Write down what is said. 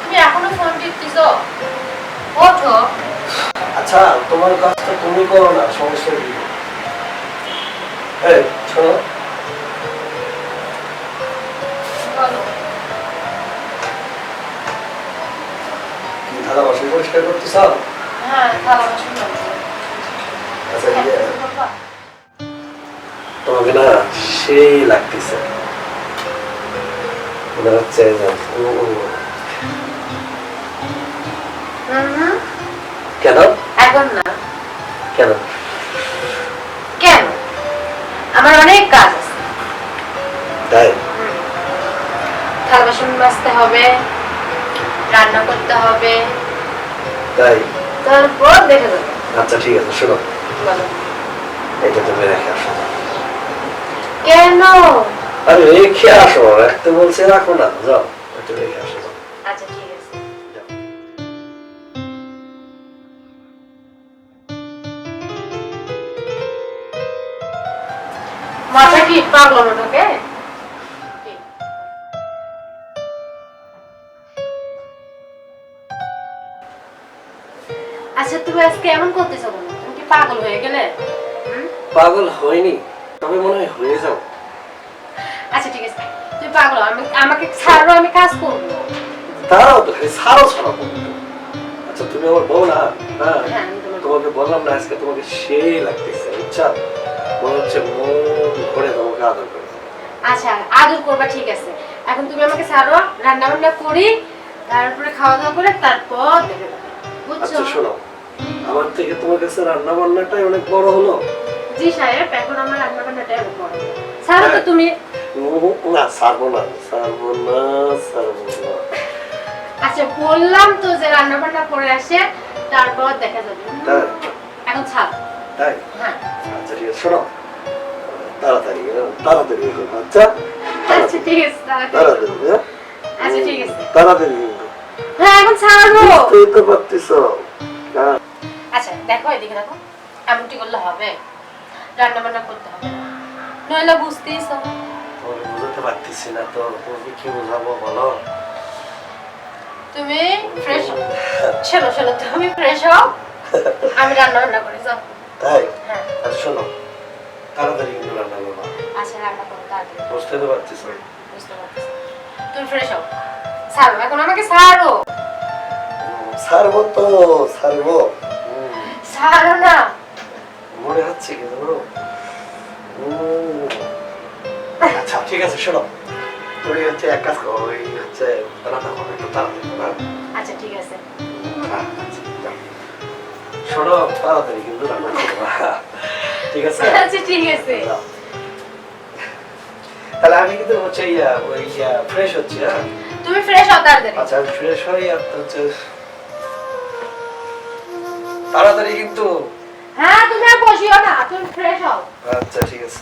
তুমি এখনও ফোন টিপতেছো? ওঠো। আচ্ছা তোমার কাজটা তুমি করো না সমস্যা কি? এই শোনো। থালা বাসন পরিষ্কার করতে চাও হ্যাঁ থালা বাসন আচ্ছা হ্যাঁ, ইয়ে, বাবা। তোমাকে না সেই লাগতেছে। মনে হচ্ছে কেন? এখন না। কেন? কেন? আমার অনেক কাজ আছে। তাই। থালা বাসন মাজতে হবে রান্না করতে হবে। তাই? তারপর দেখে যাবে আচ্ছা ঠিক আছে শোনো। এটা তুমি রেখে আসো। কেন? আরে রেখে আসো রাখতে বলছে রাখো না। যাও এটা রেখে আসো। আচ্ছা ঠিক মাথা কি পাগল ওটাকে আচ্ছা তুমি আজকে এমন করতেছো তুমি কি পাগল হয়ে গেলে? পাগল হয়নি তবে মনে হয় হয়ে যাও। আচ্ছা ঠিক আছে। তুমি পাগল আমি আমাকে ছাড়ো আমি কাজ করব। তারাও তো ছাড়া বলতো। আচ্ছা তুমি আমার বউ না হ্যাঁ? হ্যাঁ তোমাকে বললাম না আজকে তোমাকে সেই লাগতেছে বুঝছা? হচ্ছে মন করে তোমাকে আদর করে। আচ্ছা আদর করবা ঠিক আছে। এখন তুমি আমাকে ছাড়ো রান্না বান্না করি তারপরে খাওয়া দাওয়া করে তারপর বুঝছ? আচ্ছা শোনো। আমার থেকে তোমার কাছে রান্না বান্নাটাই অনেক বড় হলো। জি সাহেব এখন আমার রান্না বান্নাটাই অনেক বড় ছাড়ো তো হ্যাঁ। তুমি। না ছাড়বো না ছাড়বো না ছাড়বো না। আচ্ছা বললাম তো যে রান্না বান্না করে আসে তারপর দেখা যাবে। এখন ছাড়। তাই আচ্ছা ঠিক আছে শোনো তাড়াতাড়ি তাড়াতাড়ি আচ্ছা আচ্ছা ঠিক আছে তাড়াতাড়ি? আচ্ছা ঠিক আছে তাড়াতাড়ি হ্যাঁ এখন ছাড়ো বুঝতেই তো পারতেছো হ্যাঁ আচ্ছা দেখো এদিকে দেখো এমনটি করলে হবে রান্না বান্না করতে হবে নইলে বুঝতেইছ তোমাকে বুঝাতে পারতেছি না তো তোমাকে কি বোঝাবো বলো তুমি ফ্রেশ চলো চলো তুমি ফ্রেশ হও আমি রান্না বান্না করে যাও তাই? হ্যাঁ। আচ্ছা শোনো। তাড়াতাড়ি কিন্তু রান্না করব আচ্ছা রান্না করো তাড়াতাড়ি। বুঝতে তো পারতেছো বুঝতে পারছি। তুমি ফ্রেশ হও। ছাড়ো এখন আমাকে ছাড়ো। ছাড়বো তো ছাড়বো। ছাড়ো না। মনে হচ্ছে কি জানো? আচ্ছা ঠিক আছে শোনো। তুমি হচ্ছে এক কাজ করো ওই হচ্ছে রান্না করো একটু তাড়াতাড়ি হ্যাঁ? আচ্ছা ঠিক আছে। হ্যাঁ, আচ্ছা। শোনো তাড়াতাড়ি কিন্তু? ঠিক আছে? আচ্ছা ঠিক আছে। তাহলে আমি কিন্তু হচ্ছে ইয়া ওই ফ্রেশ হচ্ছে হ্যাঁ? তুমি ফ্রেশ হও তাড়াতাড়ি। আচ্ছা আমি ফ্রেশ হই আর হচ্ছে তাড়াতাড়ি কিন্তু হ্যাঁ তুমি আর বসিও না তুমি ফ্রেশ হও। আচ্ছা ঠিক আছে।